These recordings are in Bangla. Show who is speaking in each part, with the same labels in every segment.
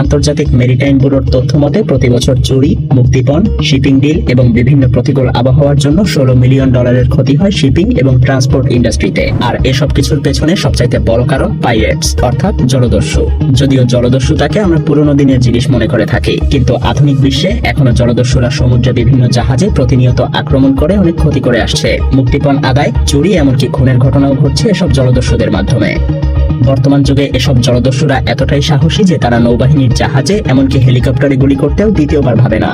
Speaker 1: আন্তর্জাতিক মেরিটাইম ব্যুরোর তথ্য মতে, প্রতি বছর চুরি, মুক্তিপণ, শিপিং ডিল এবং বিভিন্ন প্রতিকূল আবহাওয়ার জন্য ষোলো মিলিয়ন ডলারের ক্ষতি হয় শিপিং এবং ট্রান্সপোর্ট ইন্ডাস্ট্রিতে। আর এসব কিছুর পেছনে সবচাইতে বড় কারণ পাইরেটস, অর্থাৎ জলদস্যু। যদিও জলদস্যুতাকে আমরা পুরনো দিনের জিনিস মনে করে থাকি, কিন্তু আধুনিক বিশ্বে এখনও জলদস্যুরা সমুদ্রে বিভিন্ন জাহাজে প্রতিনিয়ত আক্রমণ করে অনেক ক্ষতি করে আসছে। মুক্তিপণ আদায়, চুরি, এমনকি খুনের ঘটনাও ঘটছে এসব জলদস্যুদের মাধ্যমে। বর্তমান যুগে এসব জলদস্যুরা এতটাই সাহসী যে তারা নৌবাহিনীর জাহাজে, এমনকি হেলিকপ্টারে গুলি করতেও দ্বিতীয়বার ভাবে না।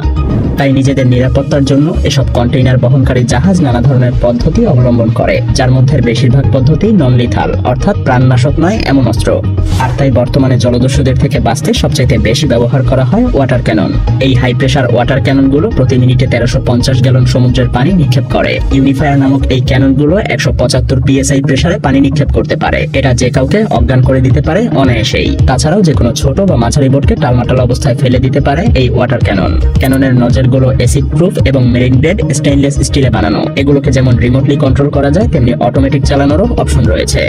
Speaker 1: তাই নিজেদের নিরাপত্তার জন্য এসব কন্টেইনার বহনকারী জাহাজ নানা ধরনের পদ্ধতি অবলম্বন করে, যার মধ্যে বেশিরভাগ পদ্ধতি নন লিথাল অর্থাৎ প্রাণনাশক নয়, এমন অস্ত্র। আর তাই বর্তমানে জলদস্যুদের থেকে বাঁচতে সবচাইতে বেশি ব্যবহার করা হয় ওয়াটার ক্যানন। এই হাই প্রেসার ওয়াটার ক্যাননগুলো প্রতি মিনিটে তেরোশো পঞ্চাশ গ্যালন সমুদ্রের পানি নিক্ষেপ করে। ইউনিফায়ার নামক এই ক্যাননগুলো একশো পঁচাত্তর পিএসআই প্রেসারে পানি নিক্ষেপ করতে পারে। এটা যে কাউকে অজ্ঞান করে দিতে পারে অনায়াসেই। তাছাড়াও যে কোনো ছোট বা মাঝারি বোটকে টালমাটাল অবস্থায় ফেলে দিতে পারে এই ওয়াটার ক্যানন। ক্যাননের নজেলগুলো অ্যাসিড প্রুফ এবং মেরিন গ্রেড স্টেইনলেস স্টিলে বানানো। এগুলোকে যেমন রিমোটলি কন্ট্রোল করা যায়, তেমনি অটোমেটিক চালানোরও অপশন রয়েছে।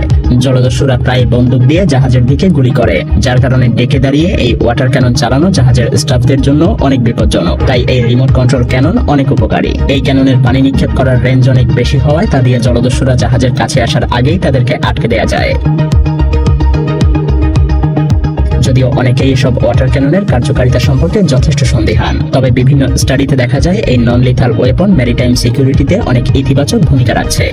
Speaker 1: জলদস্যুরা প্রায় বন্দুক দিয়ে জাহাজের দিকে গুলি করে, যার কারণে ডেকে দাঁড়িয়ে এই ওয়াটার ক্যানন চালানো জাহাজের স্টাফদের জন্য অনেক বিপজ্জনক। তাই এই রিমোট কন্ট্রোল ক্যানন অনেক উপকারী। এই ক্যাননের পানি নিক্ষেপ করার রেঞ্জ অনেক বেশি হওয়ায় তা দিয়ে জলদস্যুরা জাহাজের কাছে আসার আগেই তাদেরকে আটকে দেয়া যায়। যদিও অনেকেই এসব ওয়াটার ক্যাননের কার্যকারিতা সম্পর্কে যথেষ্ট সন্দিহান। তবে বিভিন্ন স্টাডিতে দেখা যায়, এই নন লিথাল ওয়েপন ম্যারিটাইম সিকিউরিটিতে অনেক ইতিবাচক ভূমিকা রাখছে।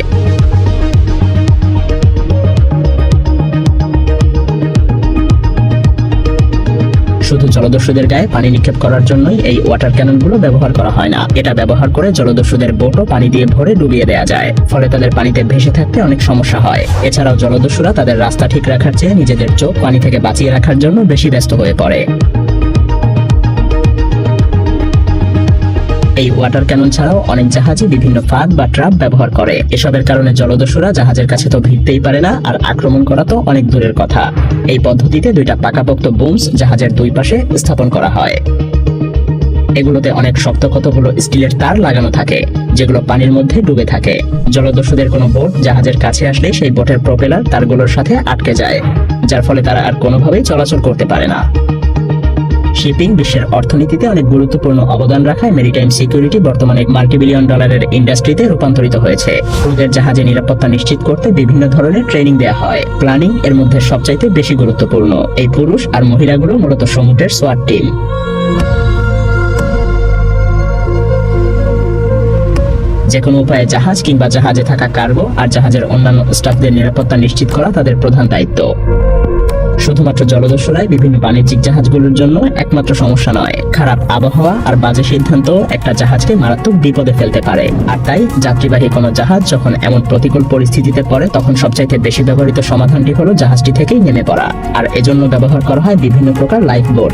Speaker 1: শুধু জলদস্যুদের গায়ে পানি নিক্ষেপ করার জন্যই এই ওয়াটার ক্যাননগুলো ব্যবহার করা হয় না। এটা ব্যবহার করে জলদস্যুদের বোটও পানি দিয়ে ভরে ডুবিয়ে দেওয়া যায়। ফলে তাদের পানিতে ভেসে থাকতে অনেক সমস্যা হয়। এছাড়াও জলদস্যুরা তাদের রাস্তা ঠিক রাখার চেয়ে নিজেদের চোখ পানি থেকে বাঁচিয়ে রাখার জন্য বেশি ব্যস্ত হয়ে পড়ে। এই ওয়াটার ক্যানন ছাড়াও অনেক জাহাজই বিভিন্ন ফাঁদ বা ট্রাপ ব্যবহার করে। এসবের কারণে জলদস্যুরা জাহাজের কাছে তো ভিড়তেই পারে না, আর আক্রমণ করা তো অনেক দূরের কথা। এই পদ্ধতিতে দুইটা পাকাপোক্ত বুমস জাহাজের দুই পাশে স্থাপন করা হয়। এগুলোতে অনেক শক্ত কতগুলো স্টিলের তার লাগানো থাকে, যেগুলো পানির মধ্যে ডুবে থাকে। জলদস্যুদের কোনো বোট জাহাজের কাছে আসলে সেই বোটের প্রপেলার তারগুলোর সাথে আটকে যায়, যার ফলে তারা আর কোনোভাবেই চলাচল করতে পারে না। শিপিং বিশ্বের অর্থনীতিতে অনেক গুরুত্বপূর্ণ অবদান রাখায় মেরিটাইম সিকিউরিটি বর্তমানে মাল্টিবিলিয়ন ডলারের ইন্ডাস্ট্রিতে রূপান্তরিত হয়েছে। ক্রুদের জাহাজে নিরাপত্তা নিশ্চিত করতে বিভিন্ন ধরনের ট্রেনিং দেওয়া হয়। প্ল্যানিং এর মধ্যে সবচাইতে বেশি গুরুত্বপূর্ণ। এই পুরুষ আর মহিলাগুলো মূলত সমুদ্রের সোয়াট টিম। যে কোনো উপায়ে জাহাজ কিংবা জাহাজে থাকা কার্গো আর জাহাজের অন্যান্য স্টাফদের নিরাপত্তা নিশ্চিত করা তাদের প্রধান দায়িত্ব। শুধুমাত্র জলদস্যুরাই বিভিন্ন বাণিজ্যিক জাহাজগুলোর জন্য একমাত্র সমস্যা নয়। খারাপ আবহাওয়া আর বাজে সিদ্ধান্ত একটা জাহাজকে মারাত্মক বিপদে ফেলতে পারে। আর তাই যাত্রীবাহী কোনো জাহাজ যখন এমন প্রতিকূল পরিস্থিতিতে পড়ে, তখন সবচাইতে বেশি ব্যবহৃত সমাধানটি হলো জাহাজটি থেকেই নেমে পড়া। আর এজন্য ব্যবহার করা হয় বিভিন্ন প্রকার লাইফ বোট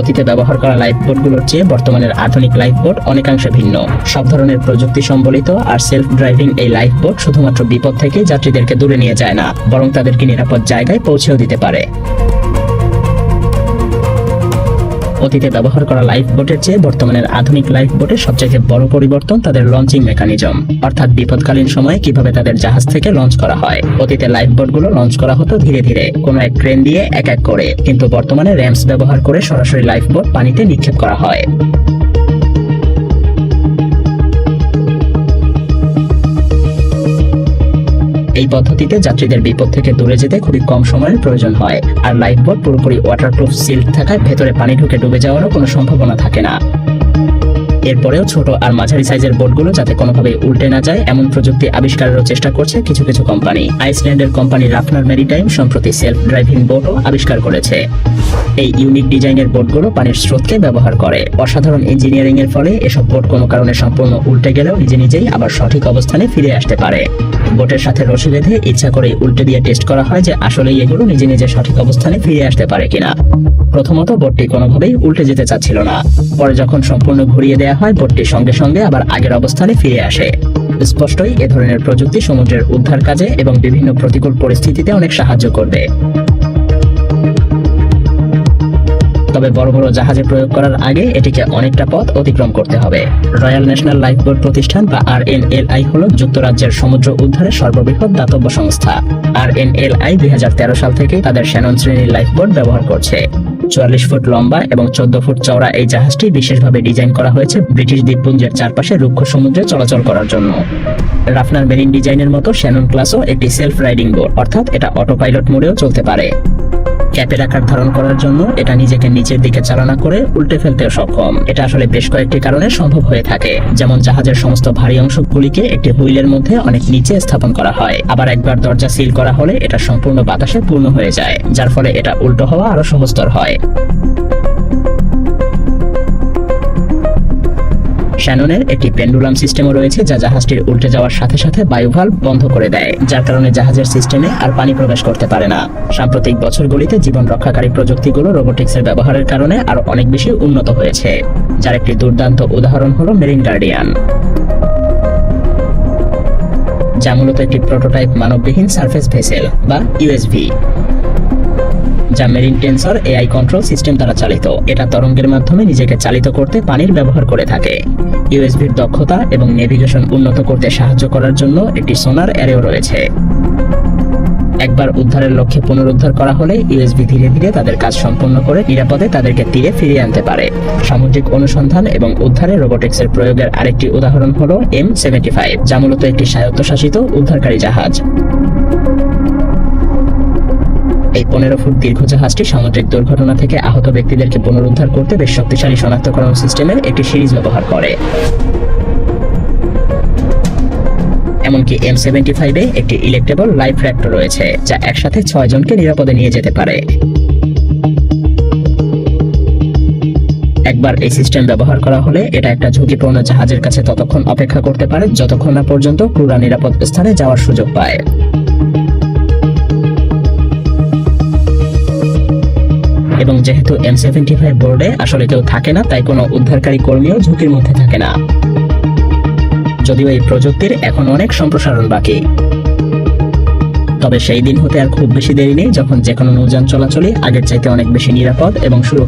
Speaker 1: অতীতে ব্যবহার করা লাইফ বোটগুলোর চেয়ে বর্তমানের আধুনিক লাইফ বোট অনেকাংশে ভিন্ন। সব ধরনের প্রযুক্তি সম্বলিত আর সেলফ ড্রাইভিং এই লাইফ বোট শুধুমাত্র বিপদ থেকে যাত্রীদেরকে দূরে নিয়ে যায় না, বরং তাদেরকে নিরাপদ জায়গায় পৌঁছেও দিতে পারে। অতীতে ব্যবহার করা লাইফ বোটের চেয়ে বর্তমানের আধুনিক লাইফ বোটের সবচেয়ে বড় পরিবর্তন তাদের লঞ্চিং মেকানিজম অর্থাৎ বিপদকালীন সময়ে কীভাবে তাদের জাহাজ থেকে লঞ্চ করা হয়। অতীতে লাইফ বোটগুলো লঞ্চ করা হতো ধীরে ধীরে। কোনো এক ক্রেন দিয়ে এক এক করে। কিন্তু বর্তমানে র্যাম্পস ব্যবহার করে সরাসরি লাইফ বোট পানিতে নিক্ষেপ করা হয়। পদ্ধতিতে যাত্রীদের বিপদ থেকে দূরে যেতে খুবই কম সময়ের প্রয়োজন হয়। আর লাইফ বোট পুরোপুরি ওয়াটারপ্রুফ সিল্ড থাকায় ভেতরে পানি ঢুকে ডুবে যাওয়ারও কোনো সম্ভাবনা থাকে না। এরপরেও ছোট আর মাঝারি সাইজের বোটগুলো যাতে কোনোভাবে উল্টে না যায়, এমন প্রযুক্তি আবিষ্কারেরও চেষ্টা করছে কিছু কিছু কোম্পানি। আইসল্যান্ডের কোম্পানি রাফনার মেরিটাইম সম্প্রতি সেলফ ড্রাইভিং বোটও আবিষ্কার করেছে। এই ইউনিক ডিজাইনের বোটগুলো পানির স্রোতকে ব্যবহার করে। অসাধারণ ইঞ্জিনিয়ারিং এর ফলে এসব বোট কোনো কারণে সম্পূর্ণ উল্টে গেলেও নিজে নিজেই আবার সঠিক অবস্থানে ফিরে আসতে পারে। বোটের সাথে রশি বেঁধে ইচ্ছা করে উল্টে দিয়ে টেস্ট করা হয় যে আসলে এগুলো নিজে নিজে সঠিক অবস্থানে ফিরে আসতে পারে কিনা। প্রথমত বোটটি কোনোভাবেই উল্টে যেতে চাচ্ছিল না। পরে যখন সম্পূর্ণ ঘুরিয়ে দেওয়া হয়, বোটটি সঙ্গে সঙ্গে আবার আগের অবস্থানে ফিরে আসে। স্পষ্টই এ ধরনের প্রযুক্তি সমুদ্রের উদ্ধার কাজে এবং বিভিন্ন প্রতিকূল পরিস্থিতিতে অনেক সাহায্য করবে। তবে বড় বড় জাহাজে প্রয়োগ করার আগে এটিকে অনেকটা পথ অতিক্রম করতে হবে। রয়্যাল ন্যাশনাল লাইফ বোর্ড প্রতিষ্ঠান বা আর এন এল আই হল যুক্তরাজ্যের সমুদ্র উদ্ধারের সর্ববৃহৎ দাতব্য সংস্থা। আর এন এল আই দুই সাল থেকে তাদের শ্যানন শ্রেণির লাইফ বোর্ড ব্যবহার করছে। চুয়াল্লিশ ফুট লম্বা এবং চোদ্দ ফুট চওড়া এই জাহাজটি বিশেষভাবে ডিজাইন করা হয়েছে ব্রিটিশ দ্বীপপুঞ্জের চারপাশে রুক্ষ সমুদ্রে চলাচল করার জন্য। রাফনার মেরিন ডিজাইনের মতো শ্যানন ক্লাসও একটি সেলফ রাইডিং বোট অর্থাৎ এটা অটো পাইলট মোডেও চলতে পারে। ক্যাপের আকার ধারণ করার জন্য এটা নিজেকে নিচের দিকে চালনা করে উল্টে ফেলতে সক্ষম। এটা আসলে বেশ কয়েকটি কারণে সম্ভব হয়ে থাকে। যেমন জাহাজের সমস্ত ভারী অংশগুলিকে একটি হুইলের মধ্যে অনেক নিচে স্থাপন করা হয়। আবার একবার দরজা সিল করা হলে এটা সম্পূর্ণ বাতাসে পূর্ণ হয়ে যায়, যার ফলে এটা উল্টো হওয়া আরও সহজতর হয়। শ্যাননের একটি পেন্ডুলাম সিস্টেমও রয়েছে যা জাহাজটির উল্টে যাওয়ার সাথে সাথে বায়ুভাল বন্ধ করে দেয়, যার কারণে জাহাজের সিস্টেমে আর পানি প্রবেশ করতে পারে না। সাম্প্রতিক বছরগুলিতে জীবন রক্ষাকারী প্রযুক্তিগুলো রোবোটিক্সের ব্যবহারের কারণে আরও অনেক বেশি উন্নত হয়েছে, যার একটি দুর্দান্ত উদাহরণ হলো মেরিন গার্ডিয়ান। যা মূলত একটি প্রোটোটাইপ মানববিহীন সার্ফেস ভেসেল বা ইউএসভি। যা marine tensor AI control system দ্বারা চালিত। এটা তরঙ্গের মাধ্যমে নিজেকে চালিত করতে পানির ব্যবহার করে থাকে। ইউএসভির দক্ষতা এবং নেভিগেশন উন্নত করতে সাহায্য করার জন্য একটি সোনার অ্যারেও রয়েছে। একবার উদ্ধারের লক্ষ্যে পুনরুদ্ধার করা হলে ইউএসবি ধীরে ধীরে তাদের কাজ সম্পন্ন করে নিরাপদে তাদেরকে তীরে ফিরিয়ে আনতে পারে। সামুদ্রিক অনুসন্ধান এবং উদ্ধারে রোবোটিক্সের প্রয়োগের আরেকটি উদাহরণ হলো এম সেভেন্টি ফাইভ, যা মূলত একটি স্বায়ত্তশাসিত উদ্ধারকারী জাহাজ। এই পনেরো ফুট দীর্ঘ জাহাজটি সামুদ্রিক দুর্ঘটনা থেকে আহত ব্যক্তিদেরকে পুনরুদ্ধার করতে বেশ শক্তিশালী শনাক্তকরণ সিস্টেমের একটি সিরিজ ব্যবহার করে। এমনকি এম সেভেন্টি ফাইভে একটি ইলেকটেবল লাইফ র্যাক্টর রয়েছে, যা একসাথে ছয় জনকে নিরাপদে নিয়ে যেতে পারে। একবার এই সিস্টেম ব্যবহার করা হলে এটা একটা ঝুঁকিপূর্ণ জাহাজের কাছে ততক্ষণ অপেক্ষা করতে পারে, যতক্ষণ না পর্যন্ত ক্রুরা নিরাপদ স্থানে যাওয়ার সুযোগ পায়। এবং যেহেতু এম সেভেন্টি ফাইভ বোর্ডে আসলে কেউ থাকে না, তাই কোনো উদ্ধারকারী কর্মীও ঝুঁকির মধ্যে থাকে না। যদিও এই প্রযুক্তির এখন অনেক সম্প্রসারণ বাকি। তবে সেই দিন হতে আর খুব বেশি দেরি নেই যখন যে কোনো নৌযান চলাচলই আগের চাইতে অনেক বেশি নিরাপদ এবং সুরক্ষিত।